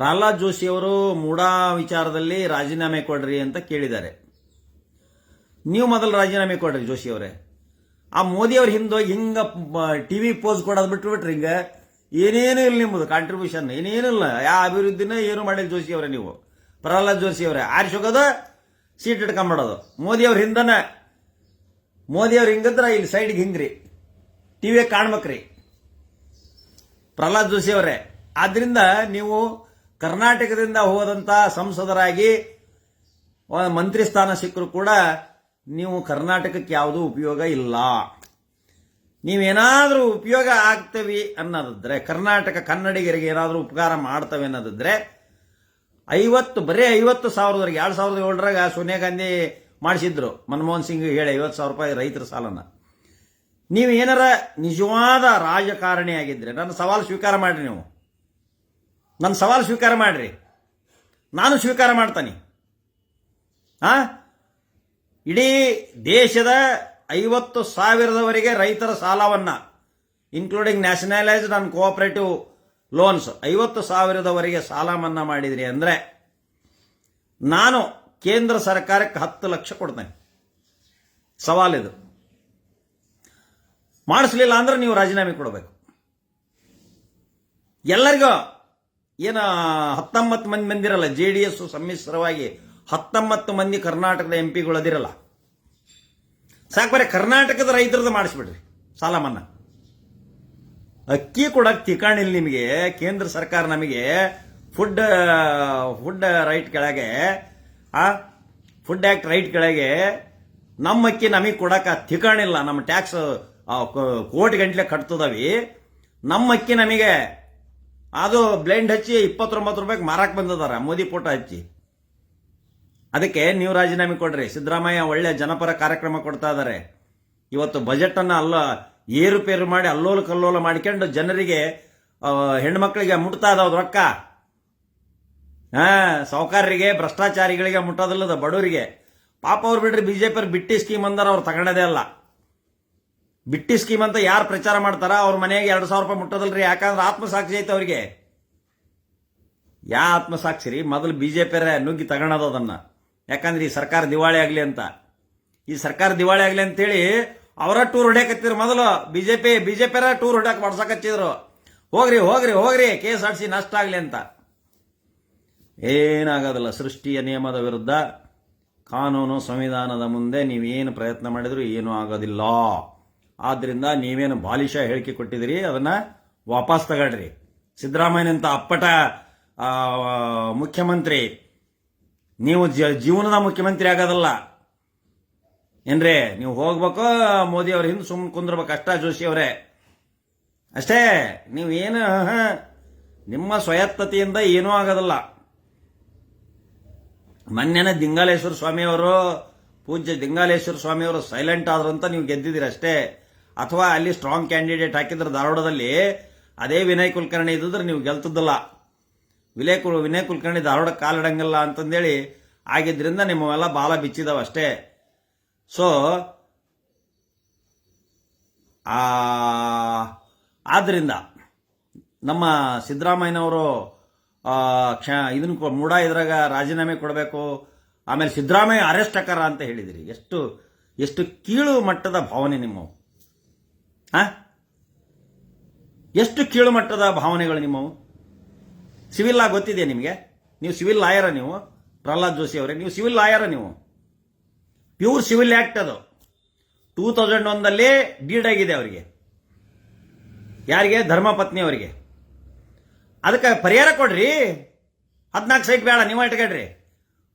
ಪ್ರಹ್ಲಾದ್ ಜೋಶಿ ಅವರು ಮೂಡಾ ವಿಚಾರದಲ್ಲಿ ರಾಜೀನಾಮೆ ಕೊಡ್ರಿ ಅಂತ ಕೇಳಿದ್ದಾರೆ. ನೀವು ಮೊದಲು ರಾಜೀನಾಮೆ ಕೊಡ್ರಿ ಜೋಶಿ ಅವರೇ. ಆ ಮೋದಿ ಅವ್ರ ಹಿಂದೋಗಿ ಹಿಂಗ ಟಿವಿ ಪೋಸ್ ಕೊಡೋದು ಬಿಟ್ಟು ಬಿಟ್ರಿ ಹಿಂಗ. ಏನೇನು ಇಲ್ಲ ನಿಮ್ಮದು ಕಾಂಟ್ರಿಬ್ಯೂಷನ್ ಏನೇನು ಇಲ್ಲ. ಯಾವ ಅಭಿವೃದ್ಧಿನ ಏನು ಮಾಡಿಲ್ಲ ಜೋಶಿ ಅವರೇ ನೀವು. ಪ್ರಹ್ಲಾದ್ ಜೋಶಿ ಅವರೇ. ಆರಿಸೋಗೋದು ಸೀಟ್ ಇಟ್ಕೊಂಬಿಡೋದು ಮೋದಿ ಅವ್ರ ಹಿಂದನ. ಮೋದಿ ಅವ್ರ ಹಿಂಗದ್ರ ಇಲ್ಲಿ ಸೈಡ್ಗೆ ಹಿಂಗ್ರಿ. ಟಿವಿ ಕಾಣ್ಬೇಕ್ರಿ. ಪ್ರಹ್ಲಾದ್ ಜೋಶಿ ಅವರೇ. ಆದ್ರಿಂದ ನೀವು ಕರ್ನಾಟಕದಿಂದ ಹೋದಂಥ ಸಂಸದರಾಗಿ ಮಂತ್ರಿ ಸ್ಥಾನ ಸಿಕ್ಕರು ಕೂಡ ನೀವು ಕರ್ನಾಟಕಕ್ಕೆ ಯಾವುದೂ ಉಪಯೋಗ ಇಲ್ಲ. ನೀವೇನಾದರೂ ಉಪಯೋಗ ಆಗ್ತವಿ ಅನ್ನೋದಿದ್ರೆ, ಕರ್ನಾಟಕ ಕನ್ನಡಿಗರಿಗೆ ಏನಾದರೂ ಉಪಕಾರ ಮಾಡ್ತವೆ ಅನ್ನೋದಿದ್ರೆ, ಐವತ್ತು, ಬರೀ ಐವತ್ತು ಸಾವಿರದವರೆಗೆ, ಎರಡು ಸಾವಿರದ ಏಳರಾಗ ಸೋನಿಯಾ ಗಾಂಧಿ ಮಾಡಿಸಿದ್ರು. ಮನಮೋಹನ್ ಸಿಂಗ್ ಹೇಳಿ ಐವತ್ತು ಸಾವಿರ ರೂಪಾಯಿ ರೈತರ ಸಾಲನ. ನೀವು ಏನಾರ ನಿಜವಾದ ರಾಜಕಾರಣಿ ಆಗಿದ್ರೆ, ನನ್ನ ಸವಾಲು ಸ್ವೀಕಾರ ಮಾಡ್ರಿ ನೀವು. ನನ್ನ ಸವಾಲು ಸ್ವೀಕಾರ ಮಾಡ್ರಿ. ನಾನು ಸ್ವೀಕಾರ ಮಾಡ್ತಾನೆ. ಆ? ಇಡೀ ದೇಶದ ಐವತ್ತು ಸಾವಿರದವರೆಗೆ ರೈತರ ಸಾಲವನ್ನ including nationalised and cooperative loans ಐವತ್ತು ಸಾವಿರದವರೆಗೆ ಸಾಲ ಮನ್ನಾ ಮಾಡಿದ್ರಿ ಅಂದ್ರೆ, ನಾನು ಕೇಂದ್ರ ಸರ್ಕಾರಕ್ಕೆ ಹತ್ತು ಲಕ್ಷ ಕೊಡ್ತೇನೆ. ಸವಾಲಿದು ಮಾಡಿಸ್ಲಿಲ್ಲ ಅಂದ್ರೆ ನೀವು ರಾಜೀನಾಮೆ ಕೊಡಬೇಕು. ಎಲ್ಲರಿಗೂ ಏನ ಹತ್ತೊಂಬತ್ತು ಮಂದಿ ಮಂದಿರಲ್ಲ ಜೆ ಡಿ ಎಸ್ ಸಮ್ಮಿಶ್ರವಾಗಿ ಹತ್ತೊಂಬತ್ತು ಮಂದಿ ಕರ್ನಾಟಕದ ಎಂ ಪಿಗಳು ಅದಿರಲ್ಲ. ಸಾಕು ಬರೀ ಕರ್ನಾಟಕದ ರೈತರದ್ದು ಮಾಡಿಸ್ಬಿಡ್ರಿ, ಸಾಲ ಮನ್ನಾ. ಅಕ್ಕಿ ಕೊಡಕ್ ತಿಕಾಣಿಲ್ಲ ನಿಮಗೆ, ಕೇಂದ್ರ ಸರ್ಕಾರ ನಮಗೆ ಫುಡ್ ಫುಡ್ ರೈಟ್ ಕೆಳಗೆ, ಆ ಫುಡ್ ಆಕ್ಟ್ ರೈಟ್ ಕೆಳಗೆ ನಮ್ಮ ಅಕ್ಕಿ ನಮಗೆ ಕೊಡಕ ತಿಕಾಣಿಲ್ಲ. ನಮ್ಮ ಟ್ಯಾಕ್ಸ್ ಕೋಟಿ ಗಂಟ್ಲೆ ಕಟ್ತದವಿ. ನಮ್ಮ ಅಕ್ಕಿ ನಮಗೆ ಅದು ಬ್ಲೆಂಡ್ ಹಚ್ಚಿ ಇಪ್ಪತ್ತೊಂಬತ್ತು ರೂಪಾಯಿಗೆ ಮಾರಾಕ್ ಬಂದದಾರ. ಮೋದಿ ಫೋಟೋ ಹಚ್ಚಿ. ಅದಕ್ಕೆ ನೀವು ರಾಜೀನಾಮೆ ಕೊಡ್ರಿ. ಸಿದ್ದರಾಮಯ್ಯ ಒಳ್ಳೆ ಜನಪರ ಕಾರ್ಯಕ್ರಮ ಕೊಡ್ತಾ ಇದ್ದಾರೆ ಇವತ್ತು ಬಜೆಟ್ ಅನ್ನ ಅಲ್ಲ ಏರುಪೇರು ಮಾಡಿ ಅಲ್ಲೋಲ ಕಲ್ಲೋಲ ಮಾಡ್ಕೊಂಡು ಜನರಿಗೆ ಹೆಣ್ಮಕ್ಳಿಗೆ ಮುಟ್ತಾ ಇದಾವ್ ರೊಕ್ಕ. ಹಾ ಭ್ರಷ್ಟಾಚಾರಿಗಳಿಗೆ ಮುಟ್ಟೋದಿಲ್ಲದ ಬಡವರಿಗೆ. ಪಾಪ ಅವ್ರು ಬಿಡ್ರಿ ಬಿಜೆಪಿ ಬಿಟ್ಟಿ ಸ್ಕೀಮ್ ಅಂದಾರ, ಅವ್ರು ತಗೊಂಡದೇ ಅಲ್ಲ. ಬಿಟ್ಟಿ ಸ್ಕೀಮ್ ಅಂತ ಯಾರು ಪ್ರಚಾರ ಮಾಡ್ತಾರ? ಅವ್ರ ಮನೆಗೆ ಎರಡು ಸಾವಿರ ರೂಪಾಯಿ ಮುಟ್ಟೋದಲ್ರಿ? ಯಾಕಂದ್ರೆ ಆತ್ಮಸಾಕ್ಷಿ ಐತೆ ಅವ್ರಿಗೆ. ಯಾ ಆತ್ಮಸಾಕ್ಷಿ ರೀ ಮೊದಲು ಬಿಜೆಪಿ ನುಗ್ಗಿ ತಗೊಳೋದು ಅದನ್ನ. ಯಾಕಂದ್ರೆ ಈ ಸರ್ಕಾರ ದಿವಾಳಿ ಆಗಲಿ ಅಂತ. ಈ ಸರ್ಕಾರ ದಿವಾಳಿ ಆಗಲಿ ಅಂತೇಳಿ ಅವರ ಟೂರ್ ಹೊಡ್ಯಾಕತ್ತಿದ್ರು ಮೊದಲು. ಬಿಜೆಪಿ ಬಿಜೆಪಿರ ಟೂರ್ ಹೊಡ್ಯಾಕ ಮಾಡ್ಸಕತ್ತಿದ್ರು ಹೋಗ್ರಿ ಹೋಗ್ರಿ ಹೋಗ್ರಿ, ಕೆ ಎಸ್ ಆರ್ ಸಿ ನಷ್ಟ ಆಗಲಿ ಅಂತ. ಏನಾಗೋದಿಲ್ಲ, ಸೃಷ್ಟಿಯ ನಿಯಮದ ವಿರುದ್ಧ ಕಾನೂನು ಸಂವಿಧಾನದ ಮುಂದೆ ನೀವೇನು ಪ್ರಯತ್ನ ಮಾಡಿದ್ರು ಏನೂ ಆಗೋದಿಲ್ಲ. ಆದ್ರಿಂದ ನೀವೇನು ಬಾಲಿಶ ಹೇಳಿಕೆ ಕೊಟ್ಟಿದ್ದೀರಿ, ಅದನ್ನ ವಾಪಸ್ ತಗೊಳ್ರಿ. ಸಿದ್ದರಾಮಯ್ಯನಂತ ಅಪ್ಪಟ ಮುಖ್ಯಮಂತ್ರಿ, ನೀವು ಜೀವನದ ಮುಖ್ಯಮಂತ್ರಿ ಆಗೋದಲ್ಲ. ಏನ್ರಿ, ನೀವು ಹೋಗ್ಬೇಕು, ಮೋದಿ ಅವ್ರ ಹಿಂದೆ ಸುಮ್ಮನೆ ಕುಂದಿರ್ಬೇಕು, ಅಷ್ಟ ಜೋಶಿ ಅವರೇ. ಅಷ್ಟೇ ನೀವು ಏನು ನಿಮ್ಮ ಸ್ವಯತ್ತತೆಯಿಂದ ಏನೂ ಆಗೋದಿಲ್ಲ. ಮೊನ್ನೆನ ದಿಂಗಾಲೇಶ್ವರ ಸ್ವಾಮಿಯವರು, ಪೂಜ್ಯ ದಿಂಗಾಲೇಶ್ವರ ಸ್ವಾಮಿಯವರು ಸೈಲೆಂಟ್ ಆದ್ರು ಅಂತ ನೀವು ಗೆದ್ದಿದ್ದೀರಿ ಅಷ್ಟೇ ಅಥವಾ ಅಲ್ಲಿ ಸ್ಟ್ರಾಂಗ್ ಕ್ಯಾಂಡಿಡೇಟ್ ಹಾಕಿದ್ರೆ ಧಾರವಾಡದಲ್ಲಿ ಅದೇ ವಿನಯ್ ಕುಲಕರ್ಣಿ ಇದ್ದಿದ್ರೆ ನೀವು ಗೆಲ್ತದ್ದಲ್ಲ. ವಿನಯ್ ಕುಲ್, ವಿನಯ್ ಕುಲಕರ್ಣಿ ಧಾರವಾಡ ಕಾಲಿಡಂಗಿಲ್ಲ ಅಂತಂದೇಳಿ ಆಗಿದ್ರಿಂದ ನಿಮ್ಮವೆಲ್ಲ ಬಾಲ ಬಿಚ್ಚಿದಾವ ಅಷ್ಟೇ. ಸೊ ಆದ್ದರಿಂದ ನಮ್ಮ ಸಿದ್ದರಾಮಯ್ಯನವರು ಕ್ಷ ಇದನ್ನು ಮೂಡ ಇದ್ರಾಗ ರಾಜೀನಾಮೆ ಕೊಡಬೇಕು. ಆಮೇಲೆ ಸಿದ್ದರಾಮಯ್ಯ ಅರೆಸ್ಟ್ ಆಕಾರ ಅಂತ ಹೇಳಿದಿರಿ. ಎಷ್ಟು ಎಷ್ಟು ಕೀಳು ಮಟ್ಟದ ಭಾವನೆ ನಿಮ್ಮವು. ಆ? ಎಷ್ಟು ಕೀಳುಮಟ್ಟದ ಭಾವನೆಗಳು ನಿಮ್ಮವು? ಸಿವಿಲ್ ಲಾ ಗೊತ್ತಿದೆ ನಿಮಗೆ? ನೀವು ಸಿವಿಲ್ ಲಾಯರ ನೀವು, ಪ್ರಹ್ಲಾದ್ ಜೋಶಿ ಅವರೇ. ನೀವು ಸಿವಿಲ್ ಲಾಯರ ನೀವು. ಪ್ಯೂರ್ ಸಿವಿಲ್ ಆಕ್ಟ್ ಅದು. ಟೂ ತೌಸಂಡ್ ಒಂದಲ್ಲಿ ಡೀಡ್ ಆಗಿದೆ ಅವರಿಗೆ. ಯಾರಿಗೆ? ಧರ್ಮಪತ್ನಿ ಅವರಿಗೆ. ಅದಕ್ಕೆ ಪರಿಹಾರ ಕೊಡ್ರಿ. ಹದಿನಾಲ್ಕು ಸೈಟ್ ಬೇಡ, ನೀವು ಇಟ್ಕೊಳ್ರಿ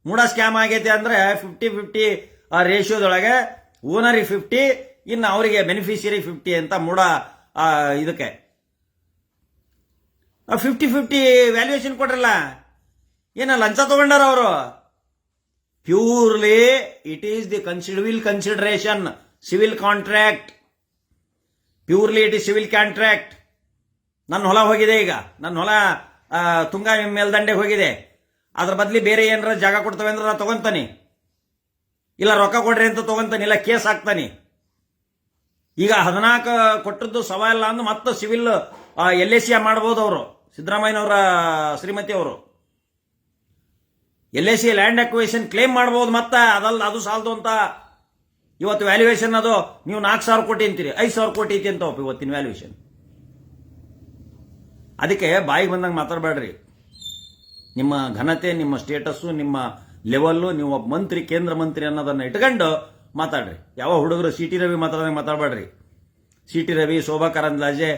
ಮೂಡ ಸ್ಕ್ಯಾಮ್ ಆಗೈತೆ ಅಂದ್ರೆ ಫಿಫ್ಟಿ ಫಿಫ್ಟಿ ರೇಷಿಯೋದೊಳಗೆ ಓನರಿ ಫಿಫ್ಟಿ ಇನ್ನು ಅವರಿಗೆ ಬೆನಿಫಿಷಿಯರಿ ಫಿಫ್ಟಿ ಅಂತ ಮೂಡ ಇದಕ್ಕೆ. ಫಿಫ್ಟಿ ಫಿಫ್ಟಿ ವ್ಯಾಲ್ಯೂಯೇಷನ್ ಕೊಡ್ರಲ್ಲ. ಏನ ಲಂಚ ತಗೊಂಡಾರ ಅವರು? Purely it is the ಕನ್ಸಿಡವಿಲ್ consideration civil contract purely it is civil contract ನನ್ನ ಹೊಲ ಹೋಗಿದೆ ಈಗ. ನನ್ನ ಹೊಲ ತುಂಗ ಮೇಲ್ದಂಡೆಗೆ ಹೋಗಿದೆ. ಅದ್ರ ಬದಲಿ ಬೇರೆ ಏನಾರ ಜಾಗ ಕೊಡ್ತವೆ ಅಂದ್ರೆ ನಾ ತಗೊಂತಾನೆ. ಇಲ್ಲ ರೊಕ್ಕ ಕೊಡ್ರಿ ಅಂತ ತಗೊಂತಾನೆ. ಇಲ್ಲ ಕೇಸ್ ಹಾಕ್ತಾನೆ. ಈಗ ಹದಿನಾಲ್ಕು ಕೊಟ್ಟದ್ದು ಇಲ್ಲ ಅಂದ್ರೆ ಮತ್ತೆ ಸಿವಿಲ್ ಎಲ್ ಎ ಸಿ ಮಾಡ್ಬೋದು ಅವರು. ಸಿದ್ದರಾಮಯ್ಯನವರ, ಶ್ರೀಮತಿ ಅವರು. L A C land acquisition claim ಮಾಡ್ಬೋದು ಮತ್ತೆ ಅದಲ್ಲ ಅದು ಸಾಲದು ಅಂತ. ಇವತ್ತು ವ್ಯಾಲ್ಯೂಯೇಷನ್ ಅದು, ನೀವು ನಾಲ್ಕು ಸಾವಿರ ಕೋಟಿ ಅಂತೀರಿ. ಐದು ಸಾವಿರ ಕೋಟಿ ಐತಿ ಅಂತ ಇವತ್ತಿನ ವ್ಯಾಲ್ಯೂಯೇಷನ್ ಅದಕ್ಕೆ ಬಾಯಿಗೆ ಬಂದಂಗೆ ಮಾತಾಡಬೇಡ್ರಿ. ನಿಮ್ಮ ಘನತೆ, ನಿಮ್ಮ ಸ್ಟೇಟಸ್ಸು ನಿಮ್ಮ ಲೆವೆಲ್ಲು ನೀವು ಮಂತ್ರಿ, ಕೇಂದ್ರ ಮಂತ್ರಿ ಅನ್ನೋದನ್ನು ಇಟ್ಕೊಂಡು ಮಾತಾಡ್ರಿ. ಯಾವ ಹುಡುಗರು ಸಿ ಟಿ ರವಿ ಮಾತಾಡೋದಂಗೆ ಮಾತಾಡಬೇಡ್ರಿ. ಸಿ ಟಿ ರವಿ, ಶೋಭಾ ಕರಂದ್ಲಾಜೆ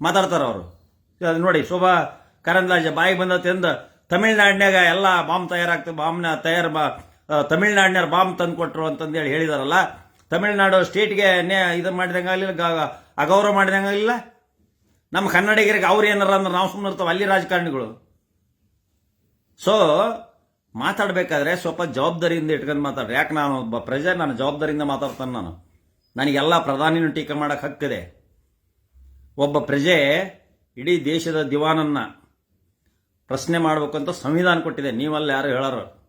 ಮಾತಾಡ್ತಾರ ಅವರು. ನೋಡಿ, ಶೋಭಾ ಕರಂದ್ಲಾಜೆ ಬಾಯಿಗೆ ತಿಂದು ತಮಿಳ್ನಾಡಿನಾಗ ಎಲ್ಲ ಬಾಂಬ್ ತಯಾರಾಗ್ತದೆ ಬಾಂಬ್ನ ತಯಾರು ಬಾ ತಮಿಳ್ನಾಡಿನಾರ ಬಾಂಬ್ ತಂದು ಕೊಟ್ರು ಅಂತಂದೇಳಿ ಹೇಳಿದಾರಲ್ಲ, ತಮಿಳ್ನಾಡು ಸ್ಟೇಟ್ಗೆ ನೇ ಇದು ಮಾಡಿದಂಗಾಗಲಿಲ್ಲ ಗ- ಅಗೌರವ ಮಾಡಿದಂಗಾಗಲಿಲ್ಲ ನಮ್ಮ ಕನ್ನಡಿಗರಿಗೆ ಅವ್ರು ಏನಾರ ಅಂದ್ರೆ ನಾವು ಸುಮ್ಮನೆ ಇರ್ತಾವೆ ಅಲ್ಲಿ ರಾಜಕಾರಣಿಗಳು. ಸೊ ಮಾತಾಡಬೇಕಾದ್ರೆ ಸ್ವಲ್ಪ ಜವಾಬ್ದಾರಿಯಿಂದ ಇಟ್ಕೊಂಡು ಮಾತಾಡ್ರಿ. ಯಾಕೆ ನಾನು ಒಬ್ಬ ಪ್ರಜೆ, ನಾನು ಜವಾಬ್ದಾರಿಯಿಂದ ಮಾತಾಡ್ತಾನೆ ನಾನು. ನನಗೆಲ್ಲ ಪ್ರಧಾನಿನೂ ಟೀಕೆ ಮಾಡೋಕ್ಕೆ ಹಕ್ಕಿದೆ. ಒಬ್ಬ ಪ್ರಜೆ ಇಡೀ ದೇಶದ ದಿವಾನನ್ನು ಪ್ರಶ್ನೆ ಮಾಡಬೇಕು ಅಂತ ಸಂವಿಧಾನ ಕೊಟ್ಟಿದೆ. ನೀವಲ್ಲಿ ಯಾರು ಹೇಳೋರು?